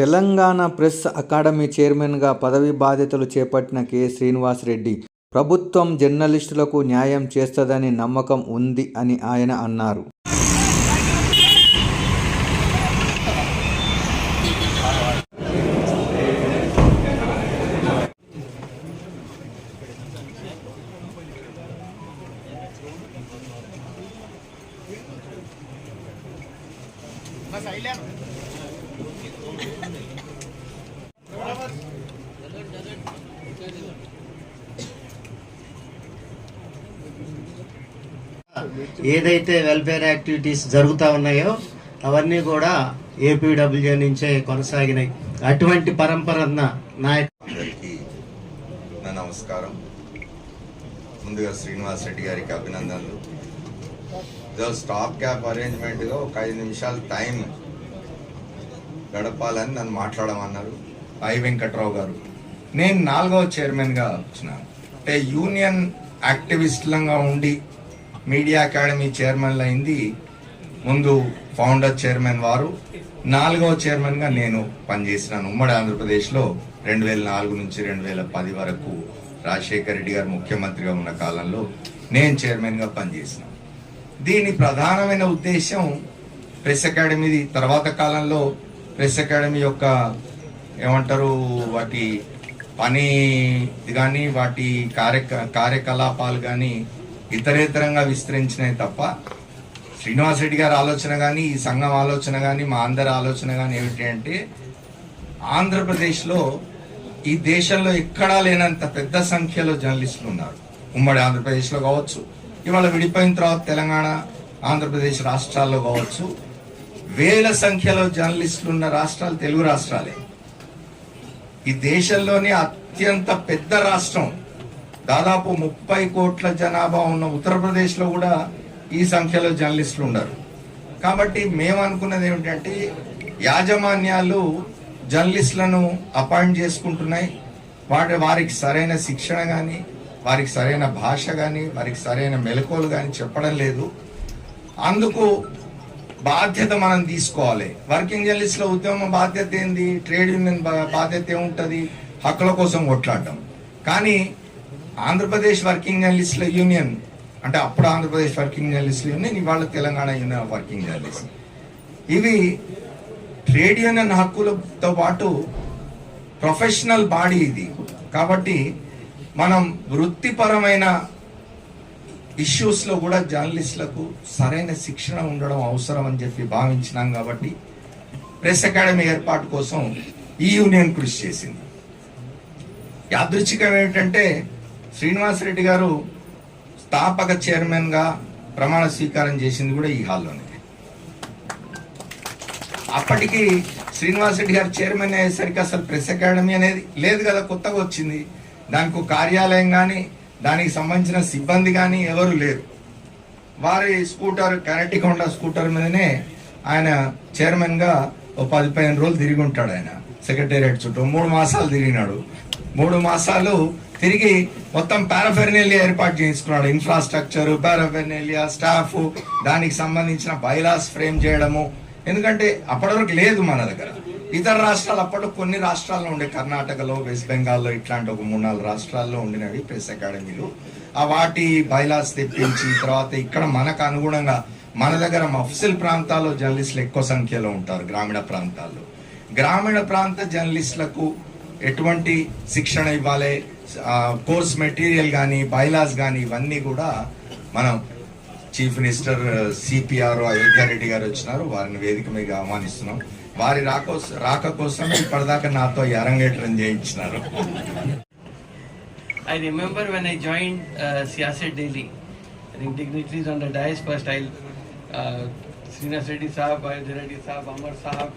Telangana press academy చైర్మన్గా పదవి బాధ్యతలు చేపట్టిన కె. శ్రీనివాస్ రెడ్డి ప్రభుత్వం జర్నలిస్టులకు న్యాయం చేస్తుందని నమ్మకం ఉంది అని ఆయన అన్నారు. ఏదైతే వెల్ఫేర్ యాక్టివిటీస్ జరుగుతూ ఉన్నాయో అవన్నీ కూడా ఏపీడబ్ల్యూజే నుంచే కొనసాగినాయి. అటువంటి పరంపర నాయక నా నమస్కారం. ముందుగా శ్రీనివాస్ రెడ్డి గారికి అభినందనలు. ఇదో స్టాప్ క్యాప్ అరేంజ్మెంట్గా ఒక ఐదు నిమిషాలు టైం గడపాలని నన్ను మాట్లాడమన్నారు. ఐ వెంకట్రావు గారు. నేను నాలుగవ చైర్మన్గా వచ్చినాను. అంటే యూనియన్ యాక్టివిస్ట్లంగా ఉండి మీడియా అకాడమీ చైర్మన్ అయింది. ముందు ఫౌండర్ చైర్మన్ వారు నాలుగవ చైర్మన్గా నేను పనిచేసినాను. ఉమ్మడి ఆంధ్రప్రదేశ్లో రెండు వేల నాలుగు నుంచి రెండు వేల పది వరకు రాజశేఖర్ రెడ్డి గారు ముఖ్యమంత్రిగా ఉన్న కాలంలో నేను చైర్మన్గా పనిచేసినాను దీని ప్రధానమైన ఉద్దేశం ప్రెస్ అకాడమీ తర్వాత కాలంలో ప్రెస్ అకాడమీ యొక్క ఏమంటారు వాటి పని కానీ వాటి కార్య కార్యకలాపాలు కానీ ఇతరేతరంగా విస్తరించినాయి తప్ప శ్రీనివాస్ రెడ్డి గారి ఆలోచన కానీ ఈ సంఘం ఆలోచన కానీ మా అందరి ఆలోచన కానీ ఏమిటి అంటే ఆంధ్రప్రదేశ్లో ఈ దేశంలో ఎక్కడా లేనంత పెద్ద సంఖ్యలో జర్నలిస్టులు ఉన్నారు. ఉమ్మడి ఆంధ్రప్రదేశ్లో కావచ్చు ఇవాళ విడిపోయిన తర్వాత తెలంగాణ ఆంధ్రప్రదేశ్ రాష్ట్రాల్లో కావచ్చు వేల సంఖ్యలో జర్నలిస్టులు ఉన్న రాష్ట్రాలు తెలుగు రాష్ట్రాలే. ఈ దేశంలోని అత్యంత పెద్ద రాష్ట్రం దాదాపు ముప్పై కోట్ల జనాభా ఉన్న ఉత్తరప్రదేశ్లో కూడా ఈ సంఖ్యలో జర్నలిస్టులు ఉండరు. కాబట్టి మేము అనుకున్నది ఏమిటంటే యాజమాన్యాలు జర్నలిస్టులను అపాయింట్ చేసుకుంటున్నాయి. వాటి వారికి సరైన శిక్షణ కానీ వారికి సరైన భాష కానీ వారికి సరైన మెలకువలు కానీ చెప్పడం లేదు. అందుకు బాధ్యత మనం తీసుకోవాలి. వర్కింగ్ జర్నలిస్టుల ఉద్యమం బాధ్యత ఏంది? ట్రేడ్ యూనియన్ బా- బాధ్యత ఏముంటుంది? హక్కుల కోసం కొట్లాడటం. కానీ ఆంధ్రప్రదేశ్ వర్కింగ్ జర్నలిస్టుల యూనియన్ అంటే అప్పుడు ఆంధ్రప్రదేశ్ వర్కింగ్ జర్నలిస్టుల యూనియన్ ఇవాళ Telangana union of working journalist ఇవి ట్రేడ్ యూనియన్ హక్కులతో పాటు ప్రొఫెషనల్ బాడీ ఇది. కాబట్టి మనం వృత్తిపరమైన ఇష్యూస్లో కూడా జర్నలిస్టులకు సరైన శిక్షణ ఉండడం అవసరం అని చెప్పి భావించినాం కాబట్టి ప్రెస్ అకాడమీ ఏర్పాటు కోసం ఈ యూనియన్ కృషి చేసింది. యాదృచ్ఛికం ఏమిటంటే శ్రీనివాస్ రెడ్డి గారు స్థాపక చైర్మన్గా ప్రమాణ స్వీకారం చేసింది కూడా ఈ హాల్లోనే. అప్పటికి శ్రీనివాస్ రెడ్డి గారు చైర్మన్ అయ్యేసరికి అసలు ప్రెస్ అకాడమీ అనేది లేదు కదా కొత్తగా వచ్చింది. దానికి కార్యాలయం కానీ దానికి సంబంధించిన సిబ్బంది కానీ ఎవరు లేరు. వారి స్కూటర్ కనెక్టిక్ హోండా స్కూటర్ మీదనే ఆయన చైర్మన్గా ఓ పది పదిహేను రోజులు తిరిగి ఉంటాడు ఆయన. సెక్రటేరియట్ చుట్టూ మూడు మాసాలు తిరిగినాడు. మూడు మాసాలు తిరిగి మొత్తం పారాఫెర్నేలియా ఏర్పాటు చేసుకున్నాడు ఇన్ఫ్రాస్ట్రక్చర్ పారాఫెర్నేలియా స్టాఫ్ దానికి సంబంధించిన బైలాస్ ఫ్రేమ్ చేయడము. ఎందుకంటే అప్పటివరకు లేదు మన దగ్గర. ఇతర రాష్ట్రాలు అప్పట్లో కొన్ని రాష్ట్రాల్లో ఉండే కర్ణాటకలో వెస్ట్ బెంగాల్లో ఇట్లాంటి ఒక మూడు నాలుగు రాష్ట్రాల్లో ఉండినవి ప్రెస్ అకాడమీలు ఆ వాటి బైలాస్ తెప్పించి తర్వాత ఇక్కడ మనకు అనుగుణంగా మన దగ్గర మఫ్సిల్ ప్రాంతాల్లో జర్నలిస్టులు ఎక్కువ సంఖ్యలో ఉంటారు గ్రామీణ ప్రాంతాల్లో. గ్రామీణ ప్రాంత జర్నలిస్టులకు ఎటువంటి శిక్షణ ఇవ్వాలి? కోర్స్ మెటీరియల్ కానీ బైలాస్ కానీ ఇవన్నీ కూడా మనం చీఫ్ మినిస్టర్ సిపిఆర్ అయోధ్యారెడ్డి గారు వచ్చినారు. వారిని వేదిక మీద ఆహ్వానిస్తున్నాం. వారి రాకోస రాక కోసం ఇప్పటిదాకా నాతో అరంగేట్రం చేయించినారు. I remember when I join Siasat daily ring dignitaries on the dais for style Srinivas Reddy Sahab Ayodhya Reddy Sahab Amar Sahab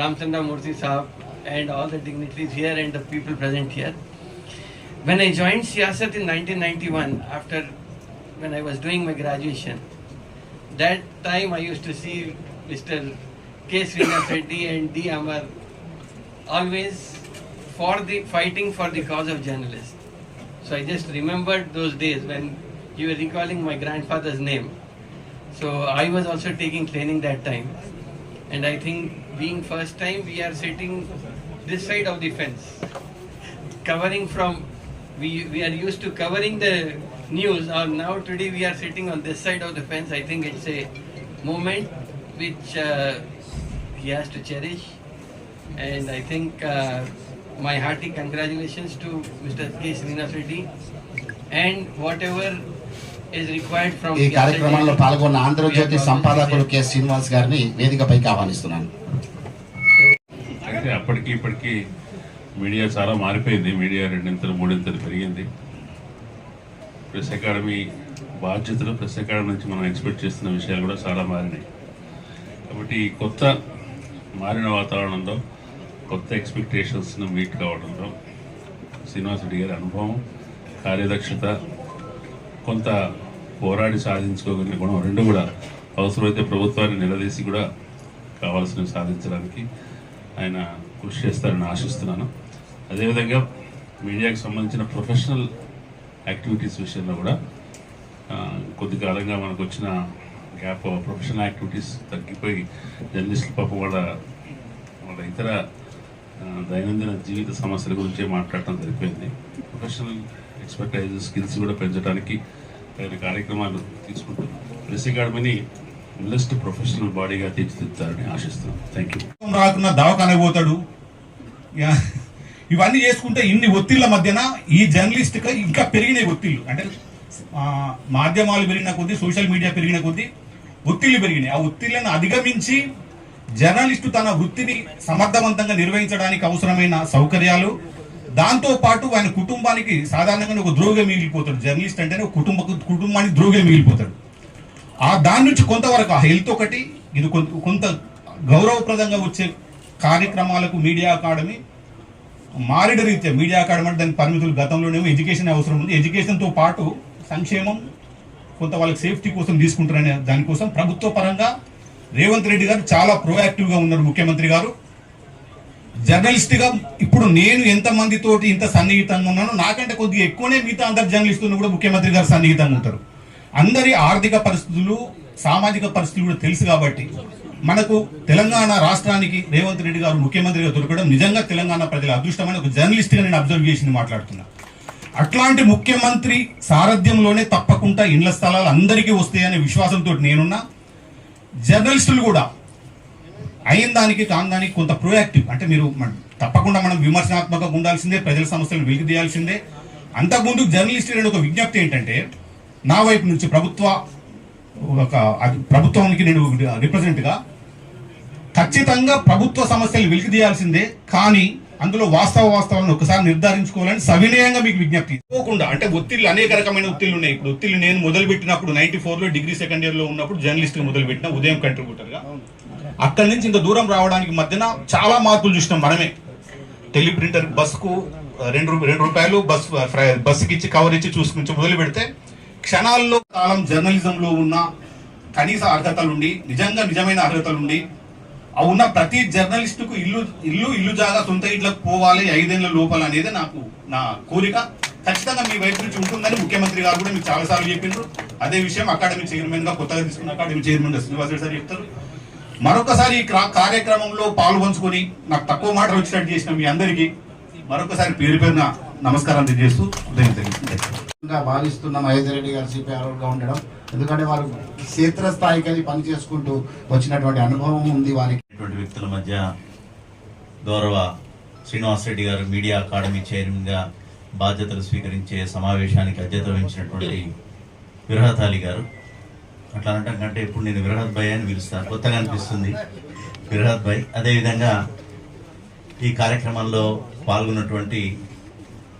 Ramachandramurthy Sahab and all the dignitaries here and the people present here When I joined Siyasat in 1991, after when I was doing my graduation, that time I used to see Mr. K. Reddy and D. Amar always for the fighting for the cause of journalists. So I just remembered those days when you were recalling my grandfather's name. So I was also taking training that time. And I think being first time, we are sitting this side of the fence, covering from. We, we are used to covering the news, or now today we are sitting on this side of the fence. I think it's a moment which uh, he has to cherish. And I think uh, my hearty congratulations to Mr. K. Srinath Reddy and whatever is required from ఈ the కార్యక్రమంలో పాల్గొన్న Andhra Jyothi always K Srinivas గారిని వేదికపైకి ఆహ్వానిస్తున్నాను అప్పటికి ఇప్పటికి media చాలా మారిపోయింది. మీడియా రెండింతలు మూడింతలు పెరిగింది. ప్రెస్ అకాడమీ బాధ్యతలు ప్రెస్ అకాడమీ నుంచి మనం ఎక్స్పెక్ట్ చేస్తున్న విషయాలు కూడా చాలా మారినాయి. కాబట్టి ఈ కొత్త మారిన వాతావరణంలో కొత్త ఎక్స్పెక్టేషన్స్ను మీట్ కావడంలో శ్రీనివాస్ రెడ్డి గారి అనుభవం కార్యదక్షత కొంత పోరాడి సాధించుకోగలిగిన గుణం రెండు కూడా అవసరమైతే ప్రభుత్వాన్ని నిలదీసి కూడా కావాల్సినవి సాధించడానికి ఆయన కృషి చేస్తారని ఆశిస్తున్నాను. అదేవిధంగా మీడియాకి సంబంధించిన ప్రొఫెషనల్ యాక్టివిటీస్ విషయంలో కూడా కొద్ది కాలంగా మనకు వచ్చిన గ్యాప్ ప్రొఫెషనల్ యాక్టివిటీస్ తగ్గిపోయి జర్నలిస్టుల పాపం వాళ్ళ వాళ్ళ ఇతర దైనందిన జీవిత సమస్యల గురించే మాట్లాడటం సరిపోయింది ప్రొఫెషనల్ ఎక్స్పర్టైజ్ స్కిల్స్ కూడా పెంచడానికి తగిన కార్యక్రమాలు తీసుకుంటూ ప్రెస్ అకాడమీని ఇండస్ట్రీ ప్రొఫెషనల్ బాడీగా తీర్చిదిద్దుతారని ఆశిస్తున్నాం. థ్యాంక్ యూ రాకున్నా దవాఖాన పోతాడు. యా, ఇవన్నీ చేసుకుంటే ఇన్ని ఒత్తిళ్ళ మధ్యన ఈ జర్నలిస్ట్కి ఇంకా పెరిగినాయి ఒత్తిళ్ళు. అంటే మాధ్యమాలు పెరిగిన కొద్దీ సోషల్ మీడియా పెరిగిన కొద్దీ ఒత్తిళ్ళు పెరిగినాయి. ఆ ఒత్తిళ్ళను అధిగమించి జర్నలిస్టు తన వృత్తిని సమర్థవంతంగా నిర్వహించడానికి అవసరమైన సౌకర్యాలు దాంతో పాటు ఆయన కుటుంబానికి సాధారణంగా ఒక ద్రోహిగా మిగిలిపోతాడు. జర్నలిస్ట్ అంటేనే ఒక కుటుంబ కుటుంబానికి ద్రోహిగా మిగిలిపోతాడు. ఆ దాని నుంచి కొంతవరకు ఆ హెల్త్ ఒకటి ఇది కొంత కొంత గౌరవప్రదంగా వచ్చే కార్యక్రమాలకు మీడియా అకాడమీ మారిన రీత్యా మీడియా అకాడమీ అంటే దాని పరిమితులు గతంలోనేమో ఎడ్యుకేషన్ అవసరం ఉంది. ఎడ్యుకేషన్తో పాటు సంక్షేమం కొంత వాళ్ళకి సేఫ్టీ కోసం తీసుకుంటారనే దానికోసం ప్రభుత్వ పరంగా రేవంత్ రెడ్డి గారు చాలా ప్రోయాక్టివ్గా ఉన్నారు ముఖ్యమంత్రి గారు. జర్నలిస్ట్గా ఇప్పుడు నేను ఎంత మందితోటి ఇంత సన్నిహితంగా ఉన్నానో నాకంటే కొద్దిగా ఎక్కువనే మిగతా అందరు జర్నలిస్టులను కూడా ముఖ్యమంత్రి గారు సన్నిహితంగా ఉంటారు. అందరి ఆర్థిక పరిస్థితులు సామాజిక పరిస్థితులు కూడా తెలుసు కాబట్టి మనకు తెలంగాణ రాష్ట్రానికి రేవంత్ రెడ్డి గారు ముఖ్యమంత్రిగా దొరకడం నిజంగా తెలంగాణ ప్రజల అదృష్టమైన ఒక జర్నలిస్ట్గా నేను అబ్జర్వ్ చేసి మాట్లాడుతున్నా. అట్లాంటి ముఖ్యమంత్రి సారథ్యంలోనే తప్పకుండా ఇండ్ల స్థలాలు అందరికీ వస్తాయనే విశ్వాసంతో నేనున్నా. జర్నలిస్టులు కూడా అయిన దానికి కాని దానికి కొంత ప్రోయాక్టివ్ అంటే మీరు తప్పకుండా మనం విమర్శనాత్మకంగా ఉండాల్సిందే ప్రజల సమస్యలను వెలికి తీయాల్సిందే. అంతకుముందు జర్నలిస్ట్ ఒక విజ్ఞప్తి ఏంటంటే నా వైపు నుంచి ప్రభుత్వ ఒక ప్రభుత్వానికి నేను రిప్రజెంట్గా ఖచ్చితంగా ప్రభుత్వ సమస్యలు వెలికి తీయాల్సిందే కానీ అందులో వాస్తవ వాస్తవాలను ఒకసారి నిర్ధారించుకోవాలని సవినయంగా మీకు విజ్ఞప్తి. పోకుండా అంటే ఒత్తిళ్ళు అనేక రకమైన ఒత్తిళ్ళు ఉన్నాయి. ఇప్పుడు ఒత్తిళ్ళు నేను మొదలు పెట్టినప్పుడు నైన్టీ ఫోర్లో డిగ్రీ సెకండ్ ఇయర్లో ఉన్నప్పుడు జర్నలిస్ట్గా మొదలుపెట్టిన మొదలు పెట్టిన ఉదయం కంట్రిబ్యూటర్గా. అక్కడి నుంచి ఇంత దూరం రావడానికి మధ్యన చాలా మార్పులు చూసినాం మనమే. టెలిప్రింటర్ బస్కు రెండు రెండు రూపాయలు బస్ బస్సుకి ఇచ్చి కవర్ ఇచ్చి చూసుకుని మొదలు పెడితే క్షణాల్లో కాలం జర్నలిజంలో ఉన్న కనీస అర్హతలుండి నిజంగా నిజమైన అర్హతలుండి ఉన్న ప్రతి జర్నలిస్టుకు ఇల్లు ఇల్లు ఇల్లు జాగా సొంత ఇళ్ళకు పోవాలి ఐదేళ్ళ లోపల అనేది నాకు నా కోరిక. ఖచ్చితంగా మీ వైపు నుంచి ఉంటుందని ముఖ్యమంత్రి గారు కూడా మీకు చాలా సార్లు చెప్పిండ్రు అదే విషయం అకాడమీ చైర్మన్గా కొత్తగా తీసుకున్న అకాడమీ చైర్మన్ శ్రీనివాస సార్ చెప్తారు. మరొకసారి ఈ క్రా- కార్యక్రమంలో పాల్పంచుకొని నాకు తక్కువ మాటలు వచ్చినట్టు చేసిన మీ అందరికీ మరొకసారి పేరు పేరున నమస్కారం తెలియజేస్తూ ఉదయం తెలియజేస్తాను భావిస్తున్న. మహేందర్ రెడ్డి గారు సిపిఆర్గా ఉండడం. ఎందుకంటే వారు క్షేత్రస్థాయికి అది పని చేసుకుంటూ వచ్చినటువంటి అనుభవం ఉంది వారికి. వ్యక్తుల మధ్య గౌరవ శ్రీనివాస్ రెడ్డి గారు మీడియా అకాడమీ చైర్మన్గా బాధ్యతలు స్వీకరించే సమావేశానికి అధ్యత వహించినటువంటి విరహత్ అలీ గారు. అట్లా అనటం కంటే ఇప్పుడు నేను విరహత్ భాయ్ అని పిలుస్తాను. కొత్తగా అనిపిస్తుంది. విరహత్ భాయ్. అదేవిధంగా ఈ కార్యక్రమంలో పాల్గొన్నటువంటి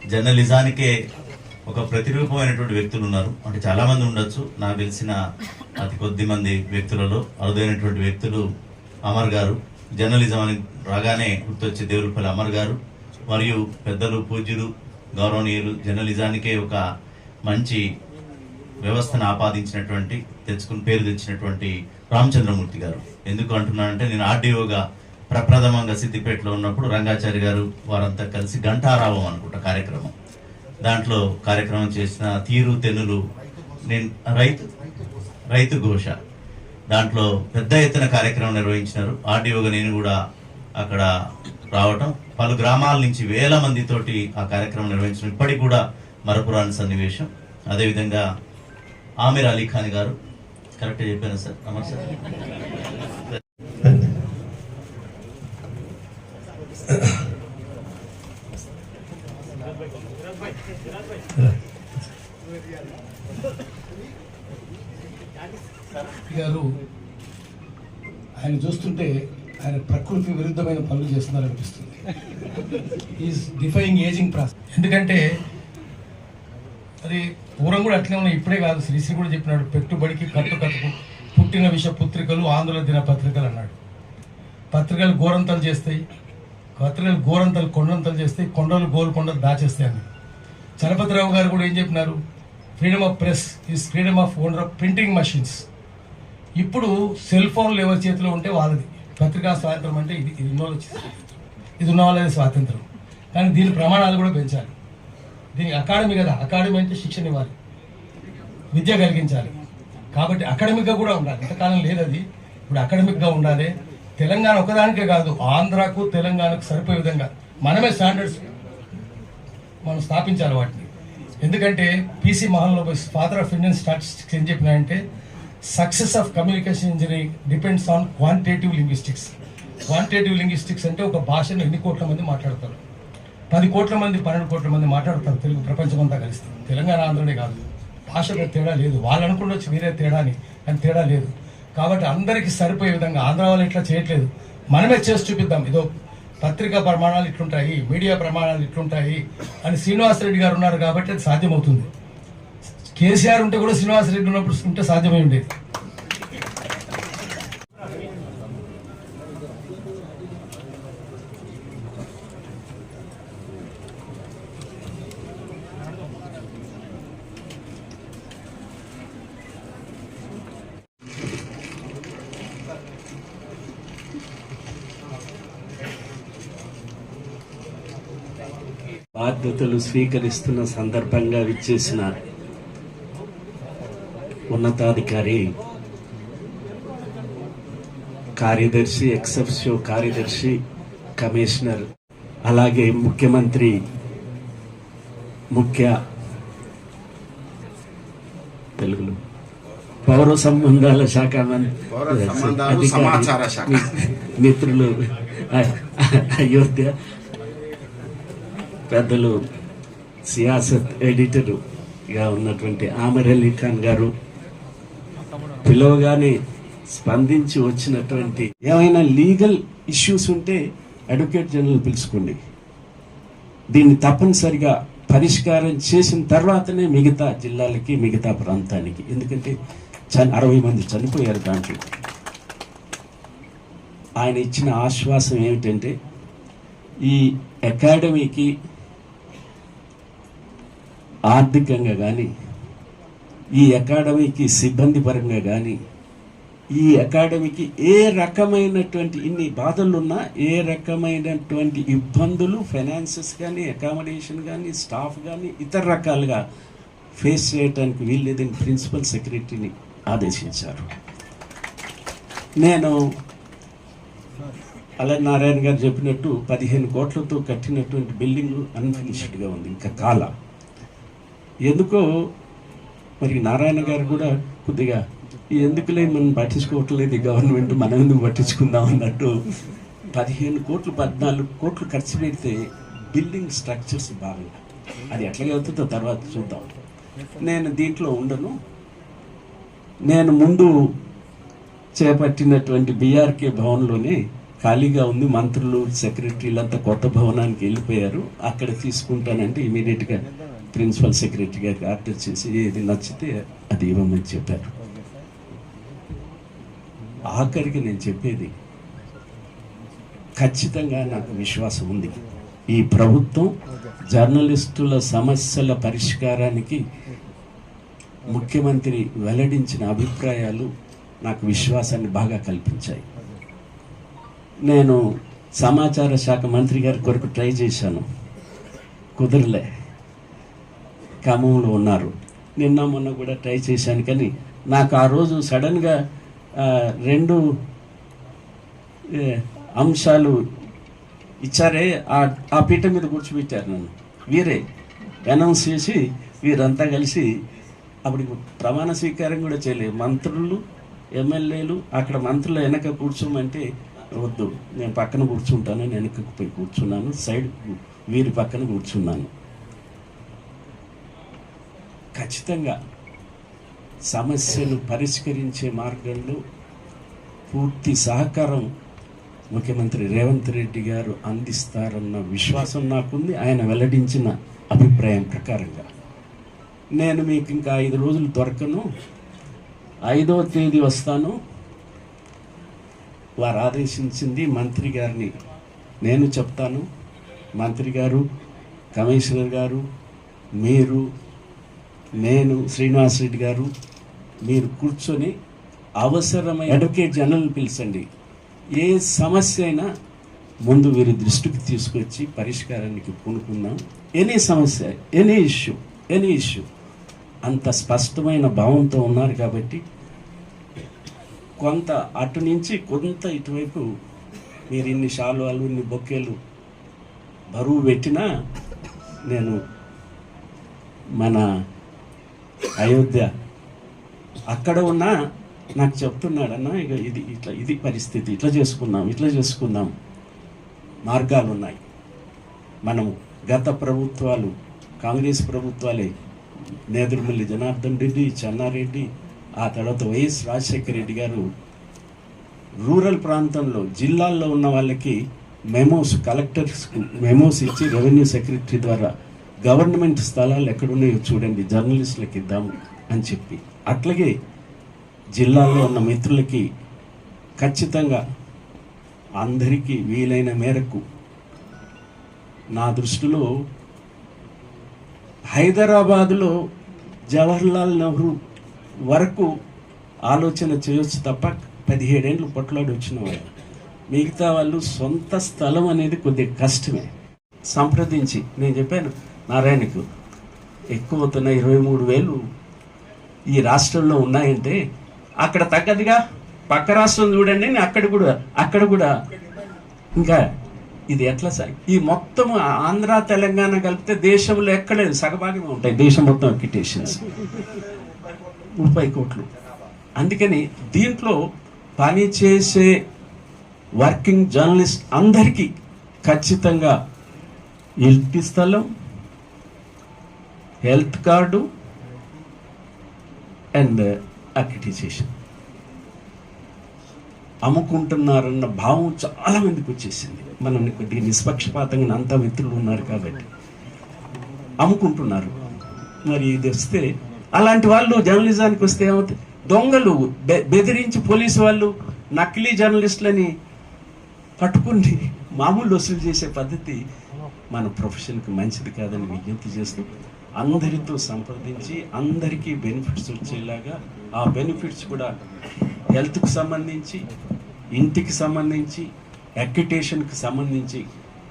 జర్నలిజానికే ఒక ప్రతిరూపమైనటువంటి వ్యక్తులు ఉన్నారు. అంటే చాలామంది ఉండొచ్చు. నాకు తెలిసిన అతి కొద్ది మంది వ్యక్తులలో అరుదైనటువంటి వ్యక్తులు అమర్ గారు. జర్నలిజం అని రాగానే గుర్తొచ్చే దేవులపల్లి అమర్ గారు. మరియు పెద్దలు పూజ్యులు గౌరవనీయులు జర్నలిజానికే ఒక మంచి వ్యవస్థను ఆపాదించినటువంటి తెచ్చుకుని పేరు తెచ్చినటువంటి రామచంద్రమూర్తి గారు. ఎందుకు అంటున్నానంటే నేను ఆర్డీఓగా ప్రప్రథమంగా సిద్దిపేటలో ఉన్నప్పుడు రంగాచారి గారు వారంతా కలిసి ఘంటారావం అనుకుంటా కార్యక్రమం. దాంట్లో కార్యక్రమం చేసిన తీరు తెన్నులు నేను రైతు రైతు ఘోష. దాంట్లో పెద్ద ఎత్తున కార్యక్రమం నిర్వహించినారు. ఆర్డీఓగా నేను కూడా అక్కడ రావటం. పలు గ్రామాల నుంచి వేల మందితోటి ఆ కార్యక్రమం నిర్వహించడం. ఇప్పటికి కూడా మరపురాని సన్నివేశం. అదేవిధంగా ఆమిర్ అలీ ఖాన్ గారు. కరెక్ట్ చెప్పాను సార్. నమస్తే. గారు ఆయన చూస్తుంటే ఆయన ప్రకృతి విరుద్ధమైన పనులు చేస్తున్నారనిపిస్తుంది. ఈజ్ డిఫైయింగ్ ఏజింగ్ ప్రాసెస్ ఎందుకంటే అది పూర్వం కూడా అట్లే ఉన్నాయి. ఇప్పుడే కాదు శ్రీశ్రీ కూడా చెప్పినాడు పెట్టుబడికి కట్టు కట్టుకు పుట్టిన విష పుత్రికలు ఆంధ్ర దిన పత్రికలు అన్నాడు. పత్రికలు గోరంతలు చేస్తాయి పత్రికలు గోరంతలు కొండంతలు చేస్తాయి కొండలు గోల్కొండలు దాచేస్తాయి అని చలపతిరావు గారు కూడా ఏం చెప్పినారు? Freedom of press is freedom of owner of printing machines ఇప్పుడు సెల్ ఫోన్లు ఎవరి చేతిలో ఉంటే వాళ్ళది. పత్రికా స్వాతంత్రం అంటే ఇది ఇది ఉన్న ఇది ఉన్న వాళ్ళది స్వాతంత్రం. కానీ దీని ప్రమాణాలు కూడా పెంచాలి. దీనికి అకాడమీ కదా. అకాడమీ అంటే శిక్షణ ఇవ్వాలి. విద్య కలిగించాలి. కాబట్టి అకాడమిక్గా కూడా ఉండాలి. ఇంతకాలం లేదు అది. ఇప్పుడు అకాడమిక్గా ఉండాలి. తెలంగాణ ఒకదానికే కాదు. ఆంధ్రాకు తెలంగాణకు సరిపోయే విధంగా మనమే స్టాండర్డ్స్ మనం స్థాపించాలి వాటిని. ఎందుకంటే పీసీ మహల్లో ఫాదర్ ఆఫ్ ఇండియన్ స్టాటిస్టిక్స్ ఏం చెప్పినాయంటే success of communication engineering depends on quantitative linguistics quantitative linguistics అంటే ఒక భాషను ఎన్ని కోట్ల మంది మాట్లాడతారు? పది కోట్ల మంది పన్నెండు కోట్ల మంది మాట్లాడతారు. తెలుగు ప్రపంచమంతా కలిసి తెలంగాణ ఆంధ్రనే కాదు. భాషలో తేడా లేదు. వాళ్ళు అనుకుండొచ్చు వేరే తేడా అని కానీ తేడా లేదు. కాబట్టి అందరికీ సరిపోయే విధంగా ఆంధ్ర వాళ్ళు ఇట్లా చేయట్లేదు. మనమే చేసి చూపిద్దాం. ఇదో పత్రికా ప్రమాణాలు ఇట్లుంటాయి మీడియా ప్రమాణాలు ఇట్లుంటాయి అని శ్రీనివాసరెడ్డి గారు ఉన్నారు కాబట్టి అది సాధ్యమవుతుంది. కేసీఆర్ ఉంటే కూడా శ్రీనివాసరెడ్డి ఉన్నప్పుడు ఉంటే సాధ్యమై ఉండేది బాధ్యతలు స్వీకరిస్తున్న సందర్భంగా విచ్చేసిన ఉన్నతాధికారి కార్యదర్శి ఎక్సెప్షో కార్యదర్శి కమిషనర్ అలాగే ముఖ్యమంత్రి ముఖ్య తెలుగులో పౌర సంబంధాల శాఖ. మిత్రులు అయోధ్య పెద్దలు సియాసత్ ఎడిటరుగా ఉన్నటువంటి ఆమర్ అలీ ఖాన్ గారు పిలవగానే స్పందించి వచ్చినటువంటి ఏమైనా లీగల్ ఇష్యూస్ ఉంటే అడ్వకేట్ జనరల్ పిలుచుకోండి. దీన్ని తప్పనిసరిగా పరిష్కారం చేసిన తర్వాతనే మిగతా జిల్లాలకి మిగతా ప్రాంతానికి. ఎందుకంటే అరవై మంది చనిపోయారు దాంట్లో. ఆయన ఇచ్చిన ఆశ్వాసం ఏమిటంటే ఈ అకాడమీకి ఆర్థికంగా కానీ ఈ అకాడమీకి సిబ్బంది పరంగా కానీ ఈ అకాడమీకి ఏ రకమైనటువంటి ఇన్ని బాధలున్నా ఏ రకమైనటువంటి ఇబ్బందులు ఫైనాన్సెస్ కానీ అకామిడేషన్ కానీ స్టాఫ్ కానీ ఇతర రకాలుగా ఫేస్ చేయడానికి వీల్లేదని ప్రిన్సిపల్ సెక్రటరీని ఆదేశించారు. నేను అలా నారాయణ గారు చెప్పినట్టు పదిహేను కోట్లతో కట్టినటువంటి బిల్డింగ్ అన్ఫినిష్డ్గా ఉంది ఇంకా కాల. ఎందుకో మరి నారాయణ గారు కూడా కొద్దిగా ఎందుకులే మనం పట్టించుకోవట్లేదు? ఈ గవర్నమెంట్ మనం ఎందుకు పట్టించుకుందాం? అన్నట్టు పదిహేను కోట్లు పద్నాలుగు కోట్లు ఖర్చు పెడితే బిల్డింగ్ స్ట్రక్చర్స్ బాగా. అది ఎట్లాగే అవుతుందో తర్వాత చూద్దాం. నేను దీంట్లో ఉండను. నేను ముందు చేపట్టినటువంటి బీఆర్కే భవన్లోనే ఖాళీగా ఉంది మంత్రులు సెక్రటరీలంతా కొత్త భవనానికి వెళ్ళిపోయారు. అక్కడ తీసుకుంటానంటే ఇమీడియట్గా ప్రిన్సిపల్ సెక్రటరీ గారికి ఆర్డర్ చేసి ఏది నచ్చితే అది ఇవ్వమని చెప్పారు. ఆఖరికి నేను చెప్పేది ఖచ్చితంగా నాకు విశ్వాసం ఉంది. ఈ ప్రభుత్వం జర్నలిస్టుల సమస్యల పరిష్కారానికి ముఖ్యమంత్రి వెల్లడించిన అభిప్రాయాలు నాకు విశ్వాసాన్ని బాగా కల్పించాయి. నేను సమాచార శాఖ మంత్రి గారి కొరకు ట్రై చేశాను. కుదరలే. క్రమంలో ఉన్నారు. నిన్న మొన్న కూడా ట్రై చేశాను కానీ నాకు ఆ రోజు సడన్గా రెండు అంశాలు ఇచ్చారే ఆ ఆ పీఠ మీద కూర్చోబెట్టారు నన్ను. వీరే అనౌన్స్ చేసి వీరంతా కలిసి అప్పుడు ప్రమాణ స్వీకారం కూడా చేయలేదు. మంత్రులు ఎమ్మెల్యేలు అక్కడ మంత్రులు వెనక కూర్చోమంటే వద్దు. నేను పక్కన కూర్చుంటాను వెనకకు పోయి కూర్చున్నాను సైడ్ వీరి పక్కన కూర్చున్నాను. ఖచ్చితంగా సమస్యను పరిష్కరించే మార్గంలో పూర్తి సహకారం ముఖ్యమంత్రి రేవంత్ రెడ్డి గారు అందిస్తారన్న విశ్వాసం నాకుంది. ఆయన వెల్లడించిన అభిప్రాయం ప్రకారంగా. నేను మీకు ఇంకా ఐదు రోజులు దొరకను. ఐదవ తేదీ వస్తాను. వారు ఆదేశించింది మంత్రి గారిని నేను చెప్తాను. మంత్రి గారు కమిషనర్ గారు మీరు నేను శ్రీనివాస్ రెడ్డి గారు మీరు కూర్చొని అవసరమైన అడ్వకేట్ జనరల్ పిలిచండి. ఏ సమస్య అయినా ముందు వీరి దృష్టికి తీసుకొచ్చి పరిష్కారానికి పూనుకుందాం. ఎనీ సమస్య ఎనీ ఇష్యూ ఎనీ ఇష్యూ అంత స్పష్టమైన భావంతో ఉన్నారు కాబట్టి కొంత అటు నుంచి కొంత ఇటువైపు మీరు ఇన్ని శాలువాలు ఇన్ని బొక్కేలు బరువు పెట్టినా నేను మన అయోధ్య. అక్కడ ఉన్న నాకు చెప్తున్నాడన్న ఇక ఇది ఇట్లా ఇది పరిస్థితి ఇట్లా చేసుకుందాం ఇట్లా చేసుకుందాం. మార్గాలు ఉన్నాయి మనం గత ప్రభుత్వాలు కాంగ్రెస్ ప్రభుత్వాలే. నేదురుమల్లి జనార్దన్ రెడ్డి చెన్నారెడ్డి ఆ తర్వాత వైఎస్ రాజశేఖర రెడ్డి గారు రూరల్ ప్రాంతంలో జిల్లాల్లో ఉన్న వాళ్ళకి మెమోస్ కలెక్టర్స్ మెమోస్ ఇచ్చి రెవెన్యూ సెక్రటరీ ద్వారా గవర్నమెంట్ స్థలాలు ఎక్కడున్నాయో చూడండి జర్నలిస్టులకు ఇద్దాం అని చెప్పి. అట్లాగే జిల్లాల్లో ఉన్న మిత్రులకి ఖచ్చితంగా అందరికీ వీలైన మేరకు నా దృష్టిలో హైదరాబాదులో జవహర్లాల్ నెహ్రూ వరకు ఆలోచన చేయొచ్చు తప్ప పదిహేడేండ్లు పొట్లాడి వచ్చిన వాళ్ళు మిగతా వాళ్ళు సొంత స్థలం అనేది కొద్దిగా కష్టమే. సంప్రదించి నేను చెప్పాను నారాయణకు ఎక్కువ అవుతున్న ఇరవై మూడు వేలు ఈ రాష్ట్రంలో ఉన్నాయంటే అక్కడ తగ్గదుగా. పక్క రాష్ట్రం చూడండి నేను అక్కడ కూడా అక్కడ కూడా. ఇంకా ఇది ఎట్లా సార్? ఈ మొత్తం ఆంధ్ర తెలంగాణ కలిపితే దేశంలో ఎక్కలేదు సగభాగమే ఉంటాయి. దేశం మొత్తం అక్యుటేషన్స్ ముప్పై కోట్లు. అందుకని దీంట్లో పని చేసే వర్కింగ్ జర్నలిస్ట్ అందరికీ ఖచ్చితంగా ఇంటి స్థలం హెల్త్ కార్డు అండ్ అక్రిటైజేషన్ అమ్ముకుంటున్నారన్న భావం చాలా మందికి వచ్చేసింది. మనం కొద్దిగా నిష్పక్షపాతంగా అంతా మిత్రులు ఉన్నారు కాబట్టి. అమ్ముకుంటున్నారు. మరి ఇది వస్తే అలాంటి వాళ్ళు జర్నలిజానికి వస్తే ఏమవుతుంది దొంగలు బె- బెదిరించి పోలీసు వాళ్ళు నకిలీ జర్నలిస్టులని పట్టుకుని మామూలు వసూలు చేసే పద్ధతి మన ప్రొఫెషన్కి మంచిది కాదని విజ్ఞప్తి చేస్తూ అందరితో సంప్రదించి అందరికీ బెనిఫిట్స్ వచ్చేలాగా ఆ బెనిఫిట్స్ కూడా హెల్త్కి సంబంధించి ఇంటికి సంబంధించి ఎక్యుటేషన్కి సంబంధించి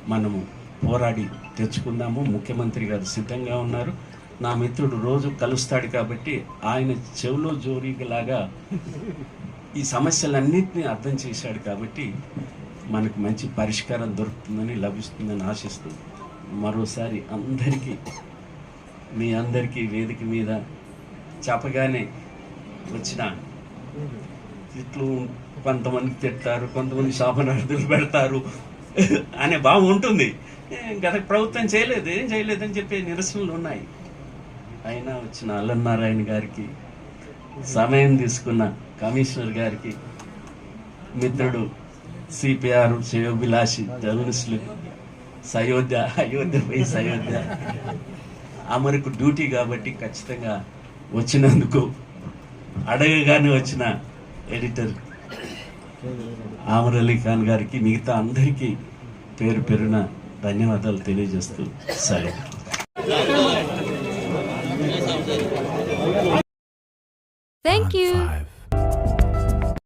మనము పోరాడి తెచ్చుకుందాము. ముఖ్యమంత్రి గారు సిద్ధంగా ఉన్నారు. నా మిత్రుడు రోజు కలుస్తాడు కాబట్టి ఆయన చెవులో జోరీలాగా ఈ సమస్యలన్నింటినీ అర్థం చేశాడు కాబట్టి మనకు మంచి పరిష్కారం దొరుకుతుందని లభిస్తుందని ఆశిస్తూ మరోసారి అందరికీ మీ అందరికీ వేదిక మీద చెప్పగానే వచ్చిన తిట్లు కొంతమంది తిట్టారు కొంతమంది శాపనార్థులు పెడతారు అనే భావం ఉంటుంది. గత ప్రభుత్వం చేయలేదు ఏం చేయలేదని చెప్పే నిరసనలు ఉన్నాయి. అయినా వచ్చిన అల్లనారాయణ గారికి సమయం తీసుకున్న కమిషనర్ గారికి మిత్రుడు సిపిఆర్ శ్రేయోభిలాషి జర్నలిస్టులు సయోధ్య అయోధ్య పోయి సయోధ్య. అమరుకు డ్యూటీ కాబట్టి ఖచ్చితంగా వచ్చినందుకు అడగగానే వచ్చిన ఎడిటర్ ఆమర్ అలీ ఖాన్ గారికి మిగతా అందరికీ పేరు పేరున ధన్యవాదాలు తెలియజేస్తూ సరే